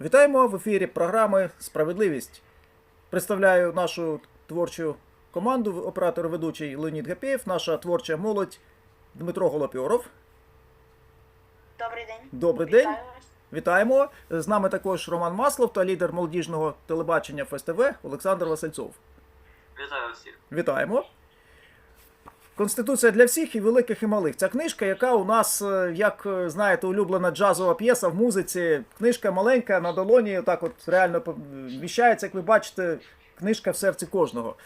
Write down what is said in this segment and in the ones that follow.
Вітаємо в ефірі програми Справедливість. Представляю нашу творчу команду, оператор ведучий Леонід Гапєєв, наша творча молодь Дмитро Голопьоров. Добрий день. Добрий день. Вітаю. Вітаємо. З нами також Роман Маслов та лідер молодіжного телебачення ФСТВ Олександр Васильцов. Вітаю всіх. Вітаємо. Конституція для всіх і великих і малих. Ця книжка, яка у нас, е, як е, знаєте, улюблена джазова п'єса в музиці. Книжка маленька на долоні, так от реально вміщається, як ви бачите, книжка в серці кожного.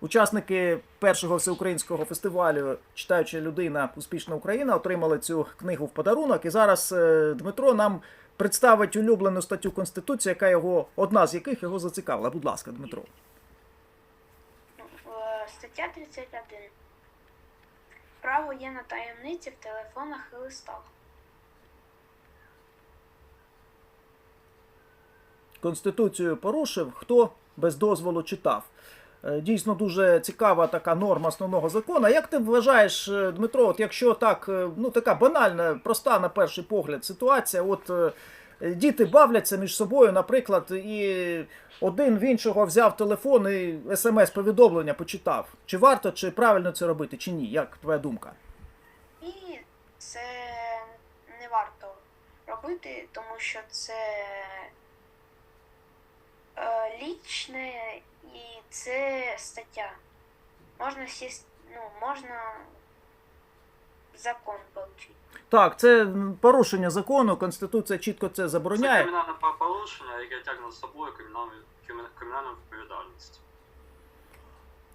Учасники першого всеукраїнського фестивалю Читаюча людина Успішна Україна отримали цю книгу в подарунок. І зараз е, Дмитро нам представить улюблену статтю Конституції, яка його, одна з яких його зацікавила. Будь ласка, Дмитро. Стаття 31. Право є на таємниці в телефонах і листах. Конституцію порушив, хто без дозволу читав. Е, Дійсно дуже цікава така норма основного закону. Як ти вважаєш, е, Дмитро, от якщо так, е, ну така банальна, проста на перший погляд ситуація, от діти бавляться між собою, наприклад, і один в іншого взяв телефон і смс-повідомлення почитав. Чи варто, чи правильно це робити, чи ні? Як твоя думка? І це не варто робити, тому що це е, лічне і це стаття. Можна сіс... ну, можна закон получити. Так, це порушення закону, Конституція чітко це Це забороняє. кримінальне порушення, яке тягне за собою кримінальну, кримі- кримінальну відповідальність.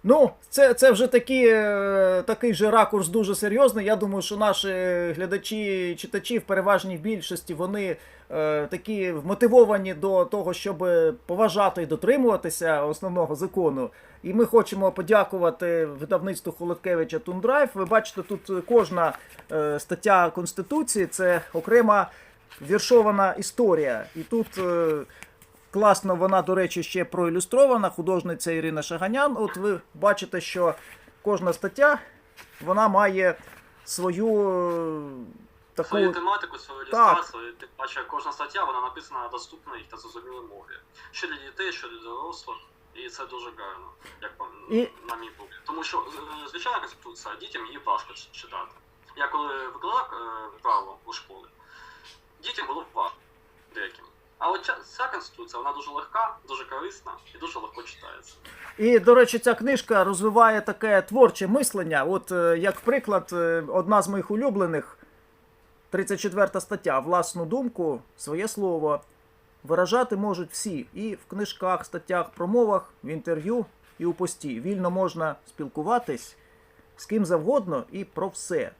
Ну, це, це вже такі, е, такий же ракурс дуже серйозний. Я думаю, що наші глядачі, читачі в переважній більшості вони е, такі вмотивовані до того, щоб поважати і дотримуватися основного закону. І ми хочемо подякувати видавництву Холодкевича Тундрайв. Ви бачите, тут кожна е, стаття Конституції це окрема віршована історія. І тут. е, Класно, вона, до речі, ще проілюстрована, художниця Ірина Шаганян. От ви бачите, що кожна стаття вона має свою е, таку. Свою тематику, свою ілюстрацію, тим паче кожна стаття вона написана на доступній та зрозумілій мові. Що для дітей, що для дорослих, і це дуже гарно, як по- І- на мій погляд. Тому що е, звичайна конституція дітям її важко читати. Я коли викладав е, право у школі, дітям було важко. А от ця- конституція вона дуже легка, дуже корисна і дуже легко читається. І, до речі, ця книжка розвиває таке творче мислення. От, е, як приклад, е, одна з моїх улюблених, 34 стаття. Власну думку, своє слово виражати можуть всі. І в книжках, статтях, промовах, в інтерв'ю і у пості. Вільно можна спілкуватись з ким завгодно і про все.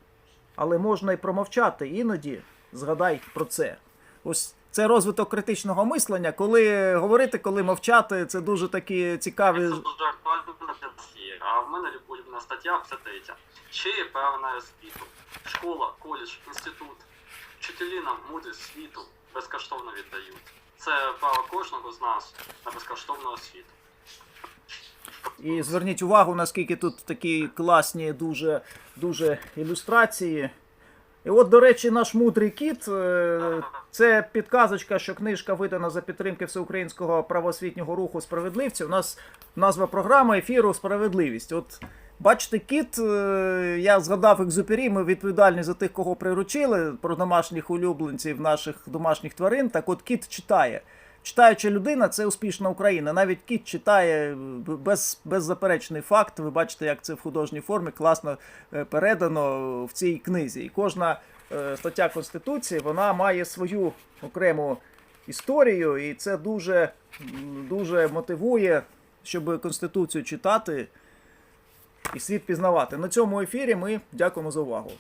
Але можна і промовчати іноді. Згадай про це. Ось це розвиток критичного мислення. Коли говорити, коли мовчати, це дуже такі цікаві. Це дуже актуально для всіх. А в мене улюблена стаття це третя. Ще є право на освіту. Школа, коледж, інститут. Вчителі нам мудрість світу безкоштовно віддають. Це право кожного з нас на безкоштовну освіту. І зверніть увагу, наскільки тут такі класні дуже, дуже ілюстрації. І от, до речі, наш мудрий кіт е, це підказочка, що книжка видана за підтримки всеукраїнського правоосвітнього руху справедливці. У нас назва програми ефіру Справедливість. От бачите, кіт, е, я згадав екзупері, ми відповідальні за тих, кого приручили, про домашніх улюбленців, наших домашніх тварин. Так от кіт читає. Читаюча людина це успішна Україна. Навіть кіт читає без, беззаперечний факт. Ви бачите, як це в художній формі класно е, передано в цій книзі. І кожна е, стаття Конституції вона має свою окрему історію, і це дуже, дуже мотивує, щоб Конституцію читати і світ пізнавати. На цьому ефірі ми дякуємо за увагу.